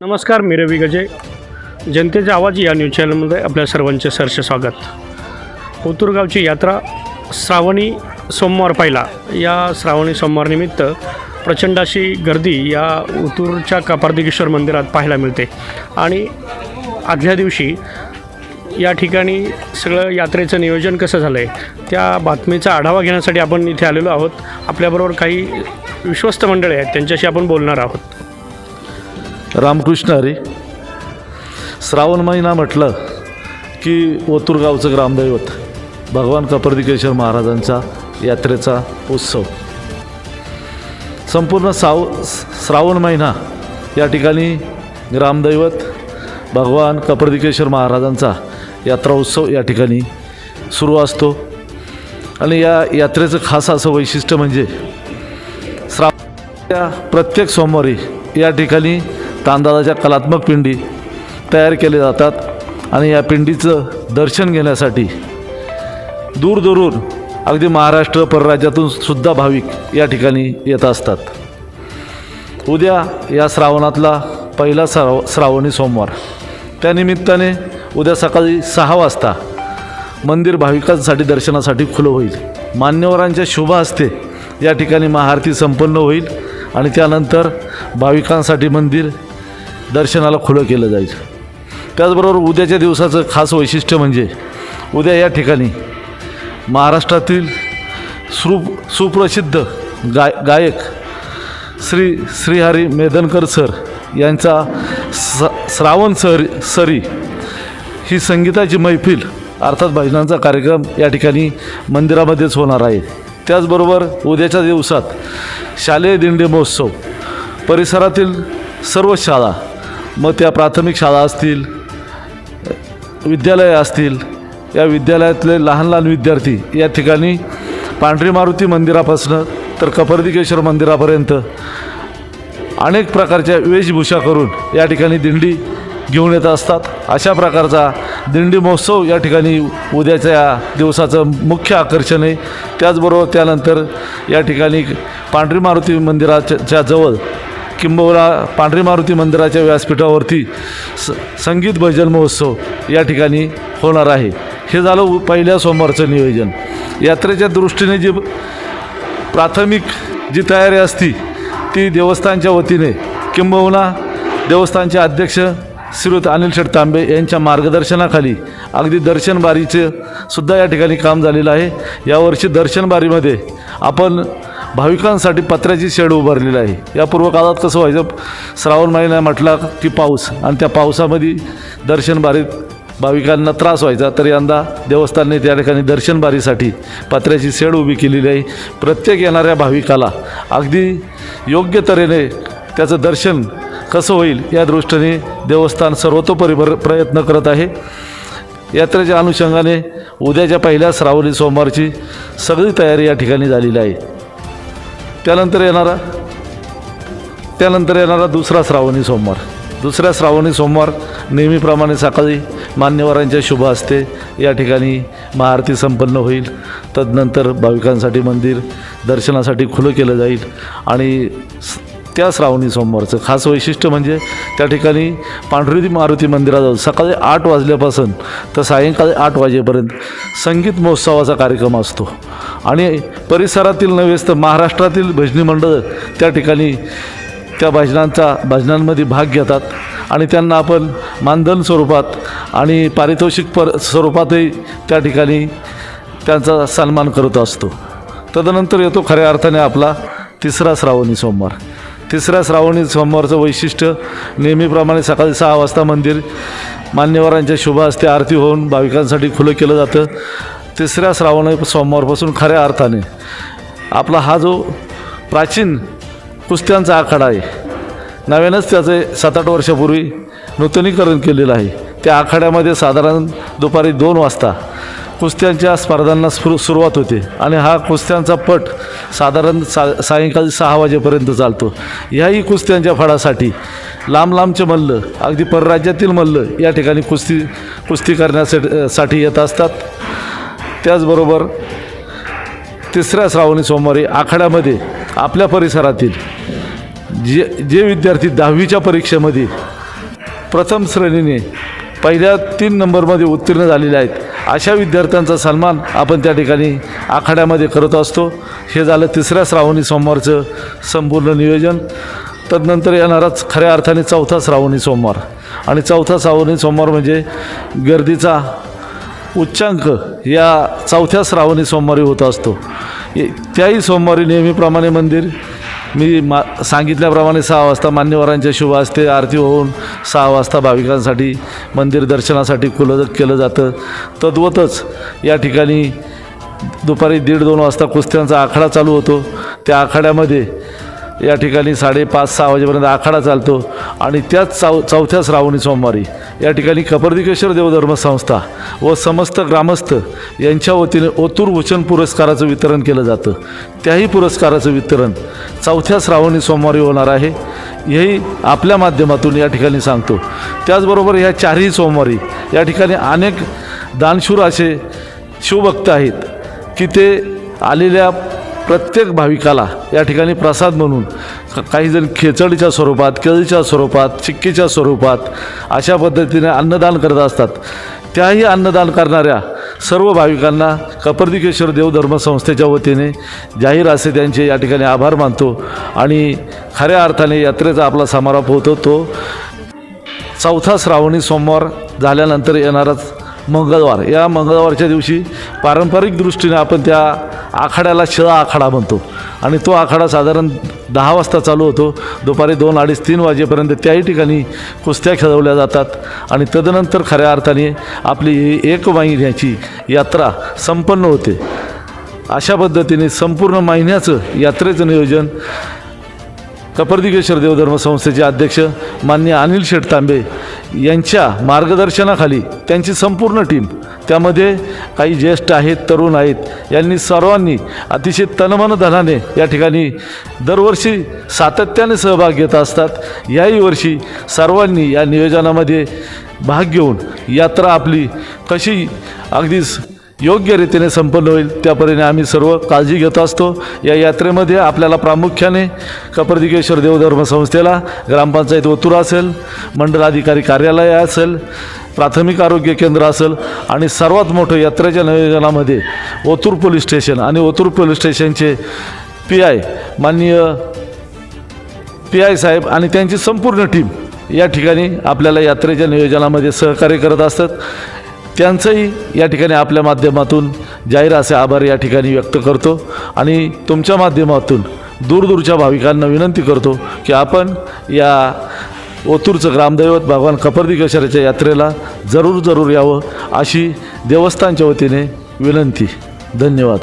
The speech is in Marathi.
नमस्कार मी रवी गजे. जनतेचा आवाज या न्यूज चॅनलमध्ये आपल्या सर्वांचे सरसे स्वागत. ओतूरगावची यात्रा श्रावणी सोमवार पहिला. या श्रावणी सोमवारनिमित्त प्रचंड अशी गर्दी या उतूरच्या कपार्दिकेश्वर मंदिरात पाहायला मिळते. आणि आदल्या दिवशी या ठिकाणी सगळं यात्रेचं नियोजन कसं झालं आहे त्या बातमीचा आढावा घेण्यासाठी आपण इथे आलेलो आहोत. आपल्याबरोबर काही विश्वस्त मंडळी आहेत त्यांच्याशी आपण बोलणार आहोत. रामकृष्ण हरी. श्रावण महिना म्हटलं की ओतूरगावचं ग्रामदैवत भगवान कपर्दिकेश्वर महाराजांचा यात्रेचा उत्सव. संपूर्ण साव श्रावण महिना या ठिकाणी ग्रामदैवत भगवान कपर्दिकेश्वर महाराजांचा यात्रा उत्सव या ठिकाणी सुरू असतो. आणि या यात्रेचं खास असं वैशिष्ट्य म्हणजे श्रावण प्रत्येक सोमवारी या ठिकाणी तांदळाच्या कलात्मक पिंडी तयार केले जातात आणि या पिंडीचं दर्शन घेण्यासाठी दूरदूरून अगदी महाराष्ट्र परराज्यातून सुद्धा भाविक या ठिकाणी येत असतात. उद्या या श्रावणातला पहिला श्राव श्रावणी सोमवार. त्यानिमित्ताने उद्या सकाळी सहा वाजता मंदिर भाविकांसाठी दर्शनासाठी खुलं होईल. मान्यवरांच्या शुभ हस्ते या ठिकाणी महाआरती संपन्न होईल आणि त्यानंतर भाविकांसाठी मंदिर दर्शनाला खुलं केलं जाईल त्याचबरोबर उद्याच्या दिवसाचं खास वैशिष्ट्य म्हणजे उद्या या ठिकाणी महाराष्ट्रातील सु सुप्रसिद्ध गाय गायक श्री श्रीहरी मेदनकर सर यांचा स श्रावण सर सरी ही संगीताची मैफिल अर्थात भजनांचा कार्यक्रम या ठिकाणी मंदिरामध्येच होणार आहे. त्याचबरोबर उद्याच्या दिवसात शालेय दिंडी महोत्सव परिसरातील सर्व शाळा मग त्या प्राथमिक शाळा असतील विद्यालय असतील या विद्यालयातले लहान लहान विद्यार्थी या ठिकाणी पांढरी मारुती मंदिरापासनं तर कपर्दिकेश्वर मंदिरापर्यंत अनेक प्रकारच्या वेशभूषा करून या ठिकाणी दिंडी घेऊन येत असतात. अशा प्रकारचा दिंडी महोत्सव या ठिकाणी उद्याच्या या दिवसाचं मुख्य आकर्षण आहे. त्याचबरोबर त्यानंतर या ठिकाणी पांढरी मारुती मंदिराच्या जवळ किंबहुना पांढरी मारुती मंदिराच्या व्यासपीठावरती स संगीत भजन महोत्सव या ठिकाणी होणार आहे. हे झालं पहिल्या सोमवारचं नियोजन. यात्रेच्या दृष्टीने जी प्राथमिक जी तयारी असती ती देवस्थानच्या वतीने किंबहुना देवस्थानचे अध्यक्ष श्रीयुत अनिल शेठ तांबे यांच्या मार्गदर्शनाखाली अगदी दर्शनबारीचं सुद्धा या ठिकाणी काम झालेलं आहे. यावर्षी दर्शनबारीमध्ये आपण भाविकांसाठी पत्र्याची शेड उभारलेली आहे. या पूर्वकाळात कसं व्हायचं? श्रावण महिना म्हटला की पाऊस. आणि त्या पावसामध्ये दर्शनबारीत भाविकांना त्रास व्हायचा. तर यंदा देवस्थानने त्या ठिकाणी दर्शनबारीसाठी पात्र्याची पत्र्याची शेड उभी केलेली आहे. प्रत्येक येणाऱ्या भाविकाला अगदी योग्य तऱ्हेने त्याचं दर्शन कसं होईल या दृष्टीने देवस्थान सर्वतोपरी प्रयत्न करत आहे. यात्रेच्या अनुषंगाने उद्याच्या पहिल्या श्रावणी सोमवारची सगळी तयारी या ठिकाणी झालेली आहे. त्यानंतर येणारा त्यानंतर येणारा दुसरा श्रावणी सोमवार. दुसऱ्या श्रावणी सोमवार नेहमीप्रमाणे सकाळी मान्यवरांच्या शुभ असते या ठिकाणी महाआरती संपन्न होईल. तदनंतर भाविकांसाठी मंदिर दर्शनासाठी खुलं केलं जाईल आणि स- त्या श्रावणी सोमवारचं खास वैशिष्ट्य म्हणजे त्या ठिकाणी पांढरी मारुती मंदिराजवळ सकाळी आठ वाजल्यापासून तर सायंकाळी आठ वाजेपर्यंत संगीत महोत्सवाचा कार्यक्रम असतो. आणि परिसरातील नव्हेच तर महाराष्ट्रातील भजनी मंडळ त्या ठिकाणी त्या भजनांचा भजनांमध्ये भाग घेतात आणि त्यांना आपण मानधन स्वरूपात आणि पारितोषिक पर स्वरूपातही त्या ठिकाणी त्यांचा सन्मान करत असतो. तदनंतर येतो खऱ्या अर्थाने आपला तिसरा श्रावणी सोमवार. तिसऱ्या श्रावणी सोमवारचं वैशिष्ट्य नेहमीप्रमाणे सकाळी सहा वाजता मंदिर मान्यवरांच्या शुभ हस्ते आरती होऊन भाविकांसाठी खुलं केलं जातं. तिसऱ्या श्रावणी सोमवारपासून खऱ्या अर्थाने आपला हा जो प्राचीन कुस्त्यांचा आखाडा आहे नव्यानंच त्याचे सात आठ वर्षापूर्वी नूतनीकरण केलेलं आहे. त्या आखाड्यामध्ये साधारण दुपारी दोन वाजता कुस्त्यांच्या स्पर्धांना सुरू सुरुवात होते आणि हा कुस्त्यांचा पट साधारण सा सायंकाळी सहा वाजेपर्यंत चालतो. ह्याही कुस्त्यांच्या फळासाठी लांब लांबचे मल्ल अगदी परराज्यातील मल्ल या ठिकाणी कुस्ती कुस्ती करण्यासाठी साठी येत असतात. त्याचबरोबर तिसऱ्या श्रावणी सोमवारी आखाड्यामध्ये आपल्या परिसरातील जे जे विद्यार्थी दहावीच्या परीक्षेमध्ये प्रथम श्रेणीने पहिल्या तीन नंबरमध्ये उत्तीर्ण झालेले आहेत अशा विद्यार्थ्यांचा सन्मान आपण त्या ठिकाणी आखाड्यामध्ये करत असतो. हे झालं तिसऱ्या श्रावणी सोमवारचं संपूर्ण नियोजन. तदनंतर येणाराच खऱ्या अर्थाने चौथा श्रावणी सोमवार. आणि चौथा श्रावणी सोमवार म्हणजे गर्दीचा उच्चांक या चौथ्या श्रावणी सोमवारी होत असतो. ए- त्याही सोमवारी नेहमीप्रमाणे मंदिर मी मा सांगितल्याप्रमाणे सहा वाजता मान्यवरांच्या शुभ असते आरती होऊन सहा वाजता भाविकांसाठी मंदिर दर्शनासाठी खुलं केलं जातं. तद्वतच या ठिकाणी दुपारी दीड दोन वाजता कुस्त्यांचा आखाडा चालू होतो. त्या आखाड्यामध्ये या ठिकाणी साडेपाच सहा वाजेपर्यंत आखाडा चालतो आणि त्याच चौ चौथ्या श्रावणी सोमवारी या ठिकाणी कपर्दिकेश्वर देवधर्म संस्था व समस्त ग्रामस्थ यांच्या वतीने ओतूर भूषण पुरस्काराचं वितरण केलं जातं. त्याही पुरस्काराचं वितरण चौथ्या श्रावणी सोमवारी होणार आहे. हेही आपल्या माध्यमातून या ठिकाणी सांगतो. त्याचबरोबर ह्या चारही सोमवारी या ठिकाणी अनेक दानशूर असे शिवभक्त आहेत की ते आलेल्या प्रत्येक भाविकाला या ठिकाणी प्रसाद म्हणून काही जण खेचडीच्या स्वरूपात केळीच्या स्वरूपात चिक्कीच्या स्वरूपात अशा पद्धतीने अन्नदान करत असतात. त्याही अन्नदान करणाऱ्या सर्व भाविकांना कपर्दिकेश्वर देवधर्म संस्थेच्या वतीने जाहीर असे त्यांचे या ठिकाणी आभार मानतो आणि खऱ्या अर्थाने यात्रेचा आपला समारोप होतो. तो चौथा श्रावणी सोमवार झाल्यानंतर येणाराच मंगळवार. या मंगळवारच्या दिवशी पारंपरिक दृष्टीने आपण त्या आखाड्याला शिळा आखाडा म्हणतो. आणि तो आखाडा साधारण दहा वाजता चालू होतो. दुपारी दोन अडीच तीन वाजेपर्यंत त्याही ठिकाणी कुस्त्या खेळवल्या जातात. आणि तदनंतर खऱ्या अर्थाने आपली एक महिन्याची यात्रा संपन्न होते. अशा पद्धतीने संपूर्ण महिन्याचं यात्रेचं नियोजन कपर्दिकेश्वर देवधर्म संस्थेचे अध्यक्ष मान्य अनिल शेठ तांबे यांच्या मार्गदर्शनाखाली त्यांची संपूर्ण टीम त्यामध्ये काही ज्येष्ठ आहेत तरुण आहेत यांनी सर्वांनी अतिशय तनमन धनाने या ठिकाणी दरवर्षी सातत्याने सहभाग घेत असतात. याही वर्षी सर्वांनी या नियोजनामध्ये भाग घेऊन यात्रा आपली कशी अगदी योग्य रीतीने संपन्न होईल त्यापरीने आम्ही सर्व काळजी घेत असतो. या यात्रेमध्ये आपल्याला प्रामुख्याने कपर्दिकेश्वर देवधर्म संस्थेला ग्रामपंचायत ओतूर असेल मंडलाधिकारी कार्यालय असेल प्राथमिक आरोग्य केंद्र असेल आणि सर्वात मोठं यात्रेच्या नियोजनामध्ये ओतूर पोलीस स्टेशन आणि ओतूर पोलीस स्टेशनचे पी आय माननीय पी आय साहेब आणि त्यांची संपूर्ण टीम या ठिकाणी आपल्याला यात्रेच्या नियोजनामध्ये सहकार्य करत असतात. त्यांचंही या ठिकाणी आपल्या माध्यमातून जाहीर असे आभार या ठिकाणी व्यक्त करतो आणि तुमच्या माध्यमातून दूरदूरच्या भाविकांना विनंती करतो की आपण या ओतूरचं ग्रामदैवत भगवान कपर्दिकेश्वराच्या यात्रेला जरूर जरूर यावं अशी देवस्थानच्या वतीने विनंती. धन्यवाद.